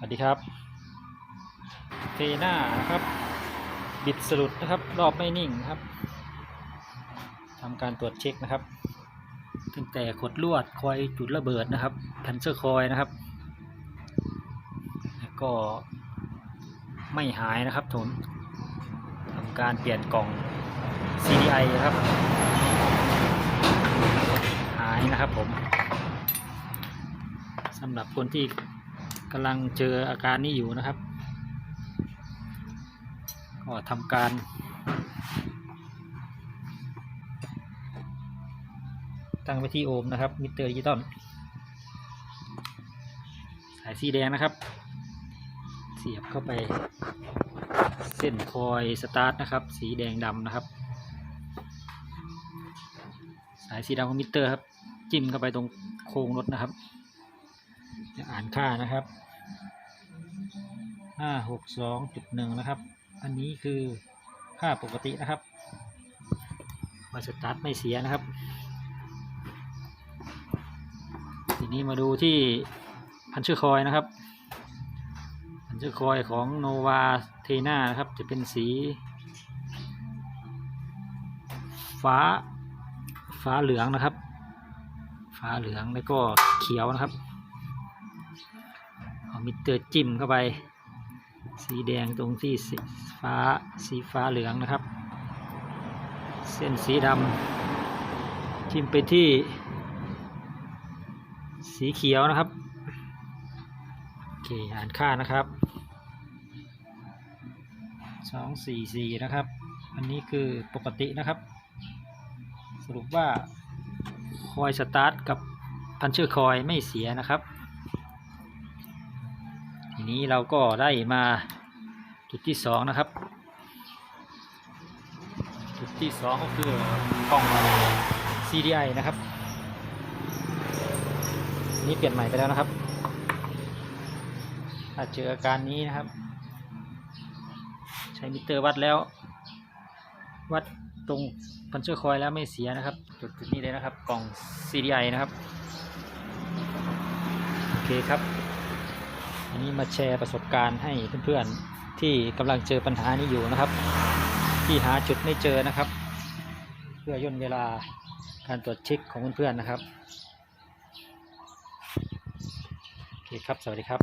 สวัสดีครับเทน้านะครับ บิดสลุดนะครับ รอบไม่นิ่งครับทำการตรวจเช็คนะครับ ตั้งแต่ขดลวดคอยจุดระเบิดนะครับแพนเซอร์คอยนะครับ แล้วก็ไม่หายนะครับผมทำการเปลี่ยนกล่อง CDI นะครับ หายนะครับผมสำหรับคนที่ กำลังเจออาการนี้อยู่นะครับ ก็ทำการ ตั้งไว้ที่โอห์มนะครับ มิเตอร์ดิจิตอลสายสีแดงนะครับ เสียบเข้าไป เส้นคอยสตาร์ทนะครับ สีแดงดำนะครับ สายสีดำของมิเตอร์ครับ จิ้มเข้าไปตรงโค้งรถนะครับ จะอ่านค่านะครับห้าหกสองจุดหนึ่งนะครับ อันนี้คือค่าปกตินะครับไฟสตาร์ทไม่เสียนะครับ ทีนี้มาดูที่พันชื่อคอยนะครับ พันชื่อคอยของโนวาเทนานะครับ จะเป็นสี ฟ้า ฟ้าเหลืองนะครับ ฟ้าเหลืองแล้วก็เขียวนะครับ เอามิเตอร์จิ้มเข้าไป สีแดงตรงที่สีฟ้าสีฟ้าเหลืองนะครับ เส้นสีดำจิ้มไปที่ สีเขียวนะครับโอเคอ่านค่านะครับสองสี่สี่นะครับ อันนี้คือปกตินะครับ สรุปว่าคอยสตาร์ทกับพันเชอร์คอยไม่เสียนะครับ นี้เราก็ได้มาจุดที่สองนะครับ จุดที่สองก็คือกล่อง CDI นะครับ นี้เปลี่ยนใหม่ไปแล้วนะครับถ้าเจออาการนี้นะครับ ใช้มิเตอร์วัดแล้ว วัดตรงพันเชอร์คอยแล้วไม่เสียนะครับ จุดจุดนี้เลยนะครับ กล่อง CDI นะครับ โอเคครับ อันนี้มาแชร์ประสบการณ์ให้เพื่อนๆที่กำลังเจอปัญหานี้อยู่นะครับ ที่หาจุดไม่เจอนะครับ เพื่อย่นเวลาการตรวจเช็คของเพื่อนๆนะครับโอเคครับสวัสดีครับ